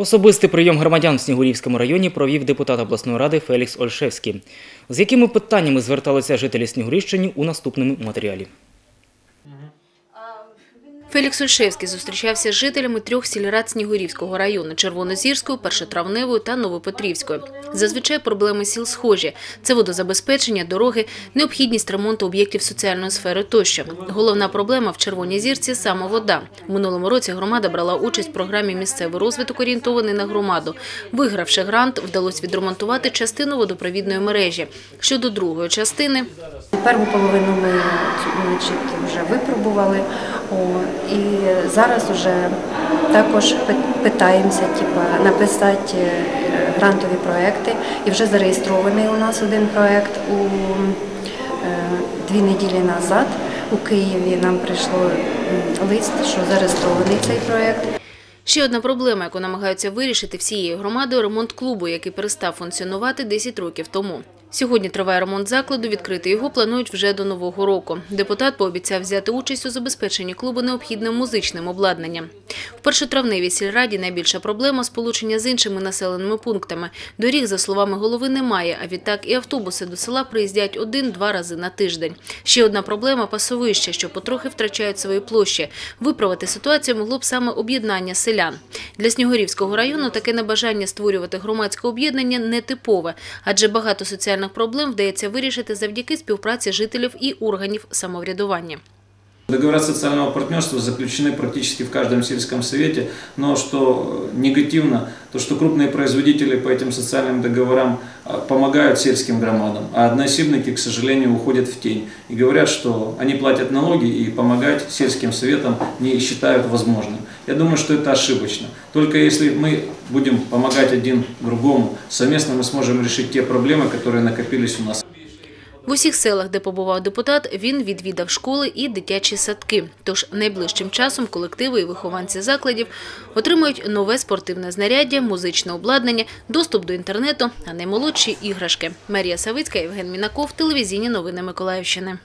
Особистий прийом громадян в Снігурівському районі провів депутат обласної ради Фелікс Ольшевський. З якими питаннями зверталися жителі Снігурівщини у наступному матеріалі. Фелікс Ольшевський зустрічався з жителями трьох сільрад Снігурівського району – Червонозірської, Першотравневої та Новопетрівської. Зазвичай проблеми сіл схожі – це водозабезпечення, дороги, необхідність ремонту об'єктів соціальної сфери тощо. Головна проблема в Червоній зірці – саме вода. В минулому році громада брала участь в програмі «Місцевий розвиток орієнтований на громаду». Вигравши грант, вдалося відремонтувати частину водопровідної мережі. Щодо другої частини – Перву половину ми значить, вже випробували. О, і зараз вже також питаємося типа, написати е, грантові проекти. І вже зареєстрований у нас один проект у е, дві неділі назад. У Києві нам прийшло лист, що зареєстрований цей проект. Ще одна проблема, яку намагаються вирішити всією громадою – ремонт клубу, який перестав функціонувати 10 років тому. Сьогодні триває ремонт закладу, відкрити його планують вже до Нового року. Депутат пообіцяв взяти участь у забезпеченні клубу необхідним музичним обладнанням. В першотравневій сільраді найбільша проблема – сполучення з іншими населеними пунктами. Доріг, за словами голови, немає, а відтак і автобуси до села приїздять один-два рази на тиждень. Ще одна проблема – пасовища, що потрохи втрачають свої площі. Виправити ситуацію могло б саме об'єднання селян. Для Снігурівського району таке небажання створювати громадське об'єднання нетипове, адже багато соціальних проблем вдається вирішити завдяки співпраці жителів і органів самоврядування. Договора социального партнерства заключены практически в каждом сельском совете, но что негативно, то что крупные производители по этим социальным договорам а, помогают сельским громадам, а односельники, к сожалению, уходят в тень и говорят, что они платят налоги и помогать сельским советам не считают возможным. Я думаю, что это ошибочно. Только если мы будем помогать один другому, совместно мы сможем решить те проблемы, которые накопились у нас. В усіх селах, де побував депутат, він відвідав школи і дитячі садки. Тож найближчим часом колективи і вихованці закладів отримують нове спортивне знаряддя, музичне обладнання, доступ до інтернету, а наймолодші – іграшки. Марія Савицька, Євген Мінаков, телевізійні новини Миколаївщини.